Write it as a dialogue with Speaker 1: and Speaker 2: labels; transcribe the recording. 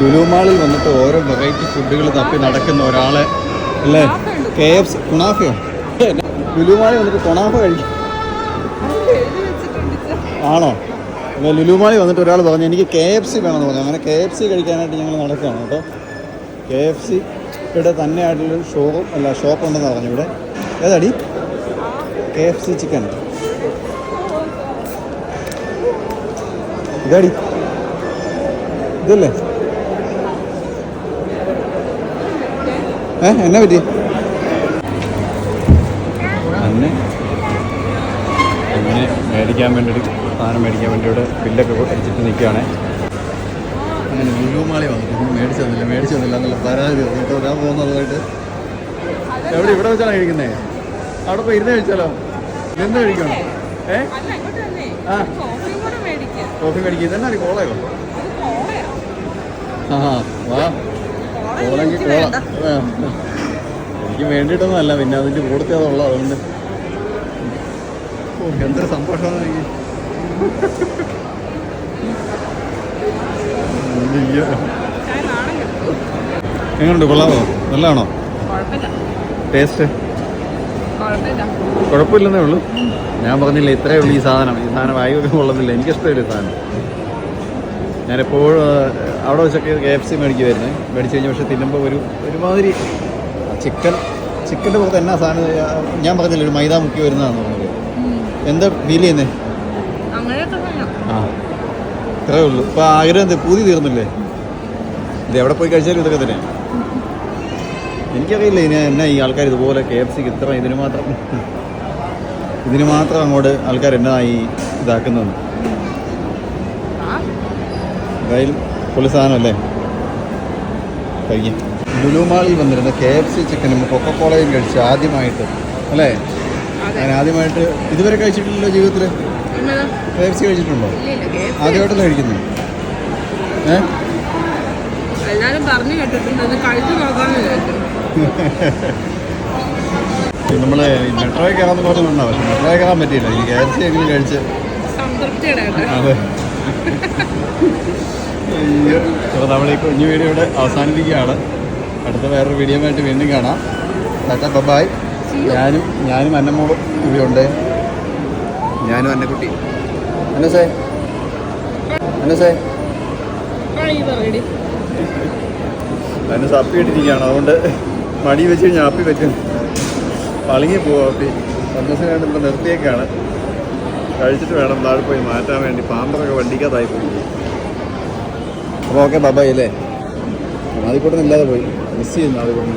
Speaker 1: ലുലുമാളിൽ വന്നിട്ട് ഓരോ വെറൈറ്റി ഫുഡുകൾ തപ്പി നടക്കുന്ന ഒരാളെ അല്ലേ? കെ എഫ് സി കുണാഫയോ? ലുലുമാളിൽ വന്നിട്ട് കൊണാഫ കഴിക്കും ആണോ? അപ്പോൾ ലുലുമാളി വന്നിട്ട് ഒരാൾ പറഞ്ഞു എനിക്ക് കെ എഫ് സി വേണമെന്ന് പറഞ്ഞു. അങ്ങനെ കെ എഫ് സി കഴിക്കാനായിട്ട് ഞങ്ങൾ നടക്കുകയാണ് കേട്ടോ. കെ എഫ് സി ഇവിടെ തന്നെയായിട്ടുള്ളൊരു ഷോറൂം അല്ല ഷോപ്പ് ഉണ്ടെന്ന് പറഞ്ഞു ഇവിടെ. ഏതാടി? കെ എഫ് സി ചിക്കൻ ഇതാടി. ഇതല്ലേ? ഏ എന്നാ പറ്റി? അന്നെ അങ്ങനെ മേടിക്കാൻ വേണ്ടിയിട്ട് സാധനം മേടിക്കാൻ വേണ്ടി ഇവിടെ ബില്ലൊക്കെ അടിച്ചിട്ട് നിൽക്കുകയാണ്. അങ്ങനെ ലുലുമാളി വന്നിട്ട് ഇന്ന് മേടിച്ചു തന്നില്ല മേടിച്ചു തന്നില്ല എന്നുള്ള പരാതി വന്നിട്ട് വരാൻ പോകുന്നതുമായിട്ട് എവിടെ ഇവിടെ വെച്ചാണ് കഴിക്കുന്നത് അവിടെ പോയി ഇരുന്ന് കഴിച്ചാലോ? എന്ത് കഴിക്കണം? ഏ?
Speaker 2: അല്ല ഇങ്ങോട്ട് തന്നെ
Speaker 1: ആ.
Speaker 2: കോഫിയും കൂടെ മേടിക്കാം.
Speaker 1: കോഫി മേടിക്കുക ഇതന്നെ കോളയോ?
Speaker 2: ഇത് കോളയാ.
Speaker 1: ആ വാ. കോളെങ്കിൽ കോള എനിക്ക് വേണ്ടിയിട്ടൊന്നും അല്ല പിന്നെ അതിന്റെ കൂടുതൽ അതുള്ള അതുകൊണ്ട്. എന്ത് എന്തൊരു സന്തോഷമാണ്
Speaker 2: കെട്ടു
Speaker 1: എങ്ങനെയുണ്ട് കൊള്ളാമോ നല്ലതാണോ? ടേസ്റ്റ്? കുഴപ്പമില്ലെന്നേ ഉള്ളൂ. ഞാൻ പറഞ്ഞില്ല ഇത്രയേ ഉള്ളൂ ഈ സാധനം. ഈ സാധനം വായുവൊക്കെ കൊള്ളുന്നില്ല. എനിക്കിഷ്ടമില്ല ഈ സാധനം. ഞാനെപ്പോഴും അവിടെ വെച്ചൊക്കെ കെ എഫ് സി മേടിക്കുമായിരുന്നു മേടിച്ച് കഴിഞ്ഞ പക്ഷേ തിന്നുമ്പോൾ ഒരു ഒരുമാതിരി ചിക്കൻ ചിക്കന്റെ പുറത്ത് എന്നാ സാധനം ഞാൻ പറഞ്ഞില്ല ഒരു മൈദ മുക്കി വരുന്നതാണെന്ന് പറഞ്ഞത് എന്താ ഫീൽ ചെയ്യുന്നേ? ആ ഇത്രേ ഉള്ളൂ. ഇപ്പോൾ ആഗ്രഹം എന്ത്? പൂതി തീർന്നില്ലേ? ഇത് എവിടെ പോയി കഴിച്ചാലും ഇതൊക്കെ തന്നെ എനിക്കറിയില്ല ഇനി എന്നാ ഈ ആൾക്കാർ ഇതുപോലെ കെ എഫ് സിക്ക് ഇത്ര ഇതിന് മാത്രം ഇതിന് മാത്രം അങ്ങോട്ട് ആൾക്കാർ എന്നാ ഈ ഇതാക്കുന്നത്
Speaker 2: ആ.
Speaker 1: എന്തായാലും പൊളി സാധനമല്ലേ? കഴിക്കും. ലുലുമാളിൽ വന്നിരുന്ന കെ എഫ് സി ചിക്കനും കൊക്കക്കോളയും കഴിച്ച് ആദ്യമായിട്ട് അല്ലേ?
Speaker 2: അങ്ങനെ
Speaker 1: ഞാൻ ആദ്യമായിട്ട് ഇതുവരെ കഴിച്ചിട്ടില്ലല്ലോ ജീവിതത്തിൽ കെ എഫ് സി കഴിച്ചിട്ടുണ്ടോ? ആദ്യമായിട്ടല്ലേ കഴിക്കുന്നത്? ഏ?
Speaker 2: എല്ലാരും പറഞ്ഞു കേട്ടിട്ടുണ്ട് കഴിച്ചു
Speaker 1: നമ്മൾ മെട്രോയിൽ പക്ഷെ മെട്രോയിൽ കയറാൻ പറ്റിയില്ല. എനിക്ക് കെ എഫ് സി എങ്ങനെ കഴിച്ച്
Speaker 2: സംതൃപ്തിയുടെ
Speaker 1: അതെ. അപ്പോൾ നമ്മൾ ഈ കുഞ്ഞു വീഡിയോ ഇവിടെ അവസാനിപ്പിക്കുകയാണ്. അടുത്ത വേറൊരു വീഡിയോ ആയിട്ട് വീണ്ടും കാണാം. Tata bye bye. ഞാനും ഞാനും അന്നമോളും ഇവിടെ ഉണ്ട്. ഞാനും അന്നക്കുട്ടി. അന്നസേ. അന്നസേ.
Speaker 2: അന്ന സേ
Speaker 1: അന്ന അപ്പി ഇട്ടിരിക്കുകയാണ്. അതുകൊണ്ട് മടി വെച്ച് കഴിഞ്ഞാൽ അപ്പി വെക്കും പളുങ്ങി പോവും അപ്പി. സന്തോഷം വേണ്ടി ഇവിടെ നിർത്തിയേക്കാണ്. കഴിച്ചിട്ട് വേണം താഴെ പോയി മാറ്റാൻ വേണ്ടി. പാമ്പറൊക്കെ വണ്ടിക്കകത്തായി പോയി. ഓക്കെ ബാബായി അല്ലേ? ആദ്യക്കൂട്ടം ഇല്ലാതെ പോയി. മിസ് ചെയ്യുന്നു ആദ്യക്കൂട്ടം